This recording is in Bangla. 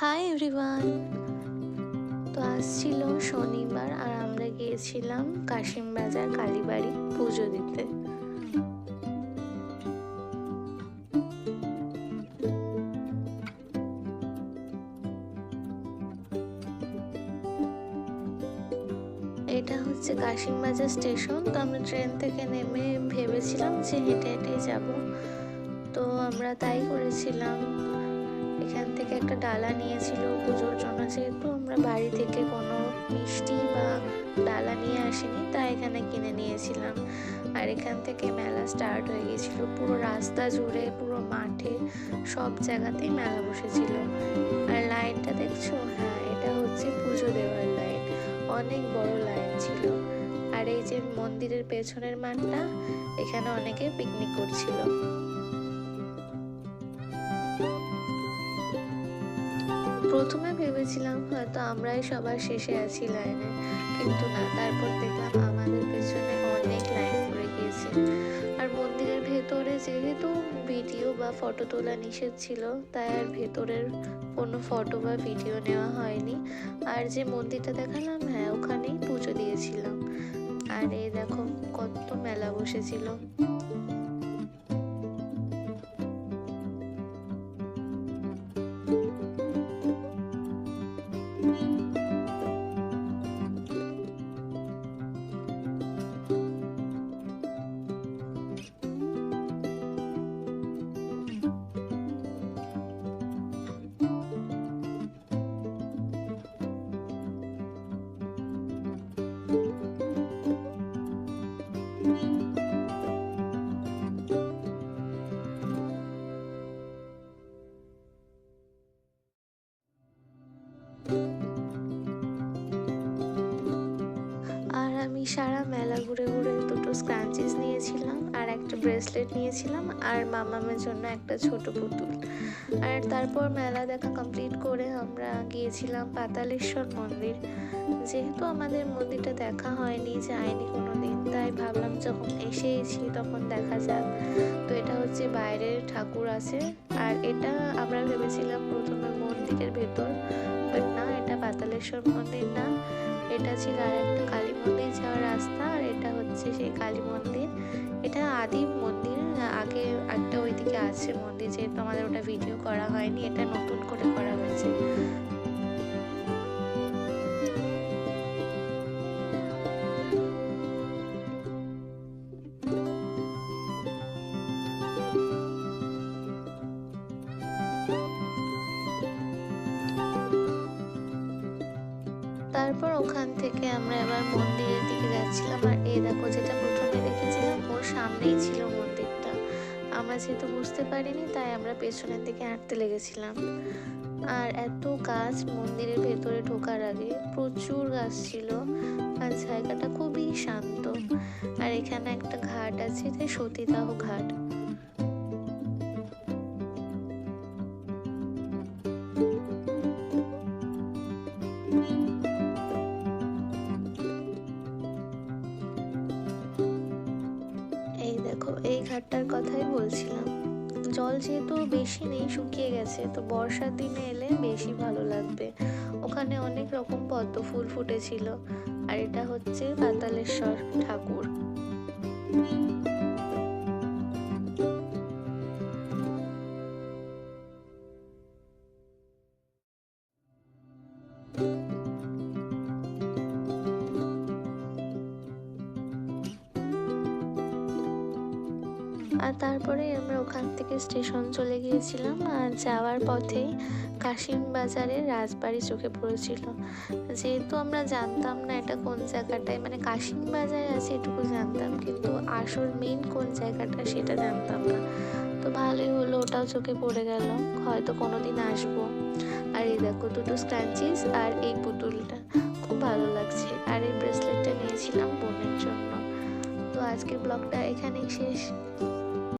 হাই এভরিওয়ান তো আজ ছিল শনিবার আর আমরা গিয়েছিলাম কাশিম বাজার কালীবাড়ি পুজো দিতে। এটা হচ্ছে কাশিম বাজার স্টেশন। তো আমরা ট্রেন থেকে নেমে ভেবেছিলাম যে হেঁটে হেঁটে যাব। তো আমরা তাই করেছিলাম। এখান থেকে একটা ডালা নিয়েছিল, পুজোর জন্য যেহেতু আমরা বাড়ি থেকে কোনো মিষ্টি বা ডালা নিয়ে আসিনি, তাই এখানে কিনে নিয়েছিলাম। আর এখান থেকে মেলা স্টার্ট হয়ে গিয়েছিল, পুরো রাস্তা জুড়ে, পুরো মাঠে, সব জায়গাতেই মেলা বসেছিল। আর লাইনটা দেখছ? হ্যাঁ এটা হচ্ছে পুজো দেওয়ার লাইন অনেক বড় লাইন ছিল। আর এই যে মন্দিরের পেছনের মাঠটা, এখানে অনেকে পিকনিক করছিল। প্রথমে ভেবেছিলাম হয়তো আমরাই সবার শেষে আছি লাইনে। কিন্তু না, তারপর দেখলাম আমাদের পেছনে অনেক লাইন পড়ে গিয়েছে। আর মন্দিরের ভেতরে যেহেতু ভিডিও বা ফটো তোলা নিষেধ ছিল, তাই আর ভেতরের কোনো ফটো বা ভিডিও নেওয়া হয়নি। আর যে মন্দিরটা দেখালাম হ্যাঁ ওখানেই পুজো দিয়েছিলাম। আর এই দেখো, কত মেলা বসেছিল। ঘুরে ঘুরে দুটো স্ক্রাঞ্চিস নিয়েছিলাম আর একটা ব্রেসলেট নিয়েছিলাম আর মামামের জন্য একটা ছোট পুতুল। আর তারপর মেলা দেখা কমপ্লিট করে আমরা গিয়েছিলাম পাতালেশ্বর মন্দির। যেহেতু আমাদের মন্দিরটা দেখা হয়নি, যায়নি কোনো দিন তাই ভাবলাম যখন এসেছি তখন দেখা যাক। তো এটা হচ্ছে বাইরের ঠাকুর আছে আর এটা আমরা ভেবেছিলাম প্রথমে মন্দিরের ভেতর বাট পাতালেশ্বর মন্দির না, এটা ছিল আর একটা কালী মন্দির যাওয়ার রাস্তা, আর এটা হচ্ছে সেই কালী মন্দির। এটা আদিম মন্দির, আগে একটা ওইদিকে আছে মন্দির, যেহেতু আমাদের ওটা ভিডিও করা হয়নি, এটা নতুন করে করা হয়েছে। তারপর ওখান থেকে আমরা এবার মন্দিরের দিকে যাচ্ছিলাম। আর এই দেখো যেটা প্রথমে দেখেছিলাম, ওর সামনেই ছিল মন্দিরটা। আমরা যেহেতু বুঝতে পারিনি, তাই আমরা পেছনের দিকে হাঁটতে লেগেছিলাম। আর এত গাছ মন্দিরের ভেতরে ঢোকার আগে, প্রচুর গাছ ছিল। আর জায়গাটা খুবই শান্ত। আর এখানে একটা ঘাট আছে যে সতীদাহ ঘাট। এই ঘাটটার কথাই বলছিলাম। জল যেহেতু বেশি নেই, শুকিয়ে গেছে, তো বর্ষার দিনে এলে বেশি ভালো লাগবে। ওখানে অনেক রকম পদ্ম ফুল ফুটেছিল, আর এটা হচ্ছে পাতালেশ্বর ঠাকুর। আর তারপরে আমরা ওখান থেকে স্টেশন চলে গিয়েছিলাম আর যাওয়ার পথেই কাশিম বাজারের রাজবাড়ি চোখে পড়েছিল। যেহেতু আমরা জানতাম না এটা কোন জায়গাটায় মানে কাশিম বাজার আছে এটুকু জানতাম, কিন্তু আসল মেন কোন জায়গাটা সেটা জানতাম না। তো ভালোই হলো, ওটাও চোখে পড়ে গেল, হয়তো কোনো দিন আসব। আর এই দেখো দুটো স্ক্রাঞ্চিস আর এই পুতুলটা, খুব ভালো লাগছে। আর এই ব্রেসলেটটা নিয়েছিলাম বোনের জন্য। তো আজকের ব্লগটা এখানেই শেষ।